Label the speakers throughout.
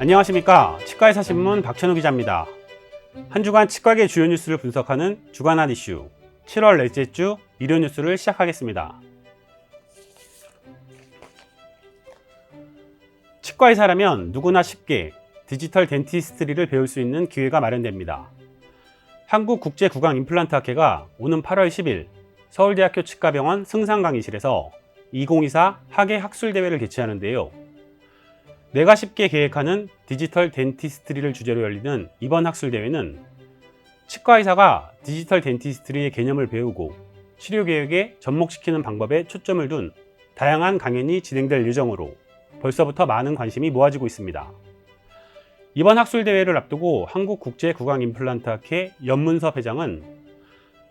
Speaker 1: 안녕하십니까 치과의사 신문 박찬호 기자입니다. 한 주간 치과계 주요 뉴스를 분석하는 주간 핫 이슈 7월 넷째 주 일요 뉴스를 시작하겠습니다. 치과의사라면 누구나 쉽게 디지털 덴티스트리를 배울 수 있는 기회가 마련됩니다. 한국국제구강 임플란트학회가 오는 8월 10일 서울대학교 치과병원 승상 강의실에서 2024 학예 학술대회를 개최하는데요. 내가 쉽게 계획하는 디지털 덴티스트리를 주제로 열리는 이번 학술 대회는 치과 의사가 디지털 덴티스트리의 개념을 배우고 치료 계획에 접목시키는 방법에 초점을 둔 다양한 강연이 진행될 예정으로 벌써부터 많은 관심이 모아지고 있습니다. 이번 학술 대회를 앞두고 한국국제구강임플란트학회 연문섭 회장은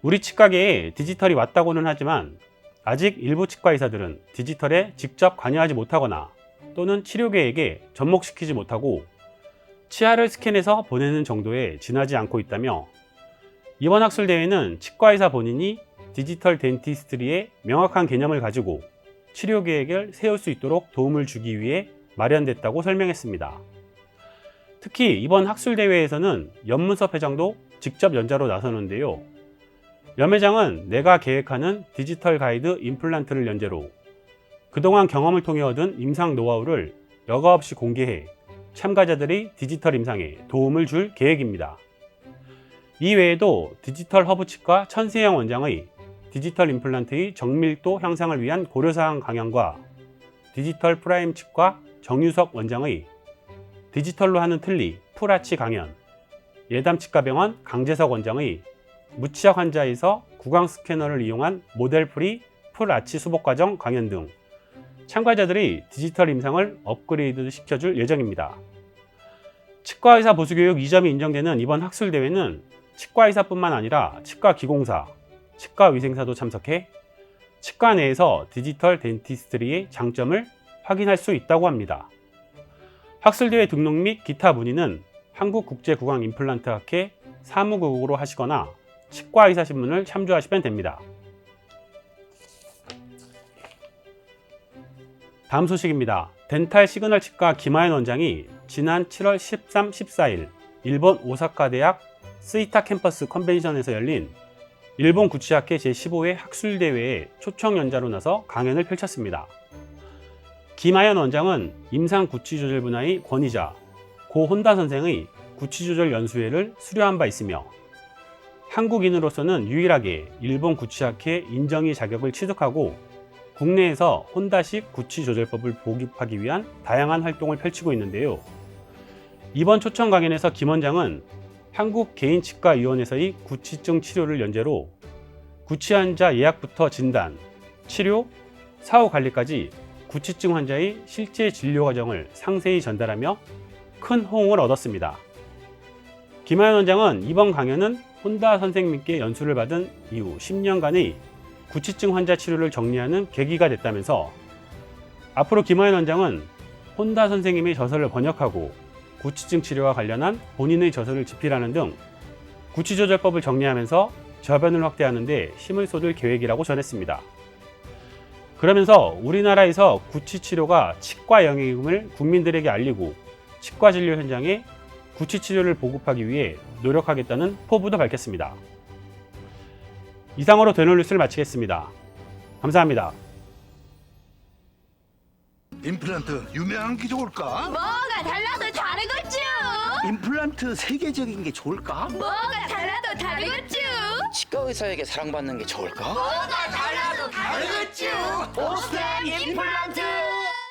Speaker 1: 우리 치과계에 디지털이 왔다고는 하지만 아직 일부 치과 의사들은 디지털에 직접 관여하지 못하거나 또는 치료 계획에 접목시키지 못하고 치아를 스캔해서 보내는 정도에 지나지 않고 있다며 이번 학술 대회는 치과의사 본인이 디지털 덴티스트리의 명확한 개념을 가지고 치료 계획을 세울 수 있도록 도움을 주기 위해 마련됐다고 설명했습니다. 특히 이번 학술 대회에서는 연문섭 회장도 직접 연자로 나서는데요. 연 회장은 내가 계획하는 디지털 가이드 임플란트를 연재로 그동안 경험을 통해 얻은 임상 노하우를 여과 없이 공개해 참가자들이 디지털 임상에 도움을 줄 계획입니다. 이 외에도 디지털 허브 치과 천세영 원장의 디지털 임플란트의 정밀도 향상을 위한 고려사항 강연과 디지털 프라임 치과 정유석 원장의 디지털로 하는 틀리 풀아치 강연, 예담 치과 병원 강재석 원장의 무치약 환자에서 구강 스캐너를 이용한 모델 프리 풀아치 수복 과정 강연 등 참가자들이 디지털 임상을 업그레이드 시켜줄 예정입니다. 치과의사 보수교육 2점이 인정되는 이번 학술대회는 치과의사뿐만 아니라 치과 기공사, 치과 위생사도 참석해 치과 내에서 디지털 덴티스트리의 장점을 확인할 수 있다고 합니다. 학술대회 등록 및 기타 문의는 한국국제구강임플란트학회 사무국으로 하시거나 치과의사 신문을 참조하시면 됩니다. 다음 소식입니다. 덴탈 시그널 치과 김하연 원장이 지난 7월 13, 14일 일본 오사카 대학 스이타 캠퍼스 컨벤션에서 열린 일본 구치학회 제15회 학술대회에 초청 연자로 나서 강연을 펼쳤습니다. 김하연 원장은 임상 구치조절 분야의 권위자 고 혼다 선생의 구치조절 연수회를 수료한 바 있으며 한국인으로서는 유일하게 일본 구치학회 인정의 자격을 취득하고 국내에서 혼다식 구치 조절법을 보급하기 위한 다양한 활동을 펼치고 있는데요. 이번 초청 강연에서 김 원장은 한국개인치과위원회에서의 구치증 치료를 연재로 구치 환자 예약부터 진단, 치료, 사후 관리까지 구치증 환자의 실제 진료 과정을 상세히 전달하며 큰 호응을 얻었습니다. 김하연 원장은 이번 강연은 혼다 선생님께 연수를 받은 이후 10년간의 구치증 환자 치료를 정리하는 계기가 됐다면서 앞으로 김하연 원장은 혼다 선생님의 저서를 번역하고 구치증 치료와 관련한 본인의 저서를 집필하는 등 구치조절법을 정리하면서 저변을 확대하는 데 힘을 쏟을 계획이라고 전했습니다. 그러면서 우리나라에서 구치 치료가 치과 영역임을 국민들에게 알리고 치과 진료 현장에 구치 치료를 보급하기 위해 노력하겠다는 포부도 밝혔습니다. 이상으로 되놀 뉴스를 마치겠습니다. 감사합니다.
Speaker 2: 임플란트 유명한 게 좋을까?
Speaker 3: 뭐가 달라도 다르겠죠.
Speaker 4: 임플란트 세계적인 게 좋을까?
Speaker 3: 뭐가 달라도 다르겠죠.
Speaker 5: 치과 의사에게 사랑받는 게 좋을까?
Speaker 3: 뭐가 달라도 다르겠죠.
Speaker 4: 오스템 임플란트